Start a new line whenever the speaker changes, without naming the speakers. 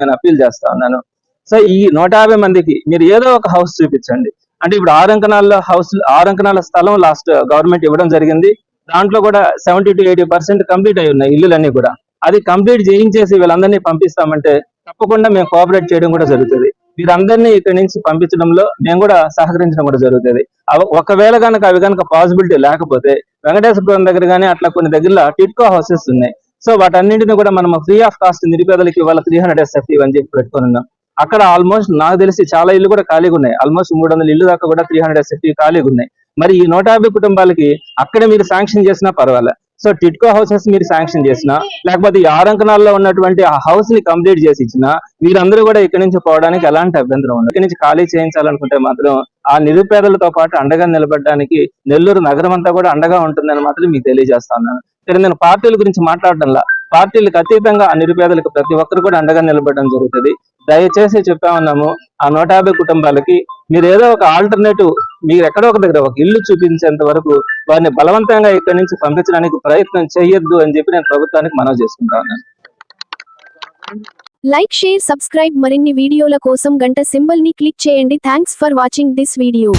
నేను అప్పీల్ చేస్తా ఉన్నాను. సో ఈ నూట యాభై మందికి మీరు ఏదో ఒక హౌస్ చూపించండి. అంటే ఇప్పుడు ఆరు హౌస్ ఆరంకనాల స్థలం లాస్ట్ గవర్నమెంట్ ఇవ్వడం జరిగింది. దాంట్లో కూడా seventy to eighty percent complete అయి ఉన్నాయి ఇల్లులన్నీ కూడా. అది కంప్లీట్ చేయించేసి వీళ్ళందరినీ పంపిస్తామంటే తప్పకుండా మేము కోఆపరేట్ చేయడం కూడా జరుగుతుంది. వీరందరినీ ఇక్కడి నుంచి పంపించడంలో మేము కూడా సహకరించడం కూడా జరుగుతుంది. ఒకవేళ కనుక అవి కనుక పాసిబిలిటీ లేకపోతే వెంకటేశ్వర దగ్గర కానీ అట్లా కొన్ని దగ్గరలో టిట్కో హౌసెస్ ఉన్నాయి. సో వాటన్నింటిని కూడా మనం ఫ్రీ ఆఫ్ కాస్ట్ నిరుపేదలకి ఇవాళ త్రీ హండ్రెడ్ ఎస్ఎఫ్టీ అని చెప్పి పెట్టుకున్నాం అక్కడ ఆల్మోస్ట్ నాకు తెలిసి చాలా ఇల్లు కూడా ఖాళీగా ఉన్నాయి. ఆల్మోస్ట్ మూడు వందల ఇల్లు దాకా కూడా త్రీ హండ్రెడ్ ఎస్ఎఫ్టీ ఖాళీగా ఉన్నాయి. మరి ఈ నూట యాభై కుటుంబాలకి అక్కడ మీరు శాంక్షన్ చేసినా పర్వాలే. సో టిట్కో హౌసెస్ మీరు శాంక్షన్ చేసినా లేకపోతే ఈ ఆరంకణాల్లో ఉన్నటువంటి ఆ హౌస్ని కంప్లీట్ చేసి ఇచ్చినా వీరందరూ కూడా ఇక్కడి నుంచి పోవడానికి ఎలాంటి అభ్యంతరం ఉండదు. ఇక్కడి నుంచి ఖాళీ చేయించాలనుకుంటే మాత్రం ఆ నిరుపేదలతో పాటు అండగా నిలబడడానికి నెల్లూరు నగరం అంతా కూడా అండగా ఉంటుందని మాత్రం మీకు తెలియజేస్తా ఉన్నాను. ఇక్కడ నేను పార్టీల గురించి మాట్లాడడంలా. పార్టీలకు అతీతంగా నిరుపేదలకు ప్రతి ఒక్కరు కూడా అండగా నిలబడడం జరుగుతుంది. దయచేసి చెప్పామన్నాము ఆ నూట యాభై కుటుంబాలకి మీరు ఏదో ఒక ఆల్టర్నేటివ్ మీరు ఎక్కడో ఒక దగ్గర ఒక ఇల్లు చూపించేంత వరకు వారిని బలవంతంగా ఇక్కడి నుంచి పంపించడానికి ప్రయత్నం చేయొద్దు అని చెప్పి నేను ప్రభుత్వానికి మనవి చేసుకుంటా ఉన్నాను.
లైక్ షేర్ సబ్స్క్రైబ్ మరిన్ని వీడియోల కోసం గంట సింబల్ని క్లిక్ చేయండి. Thanks for watching this video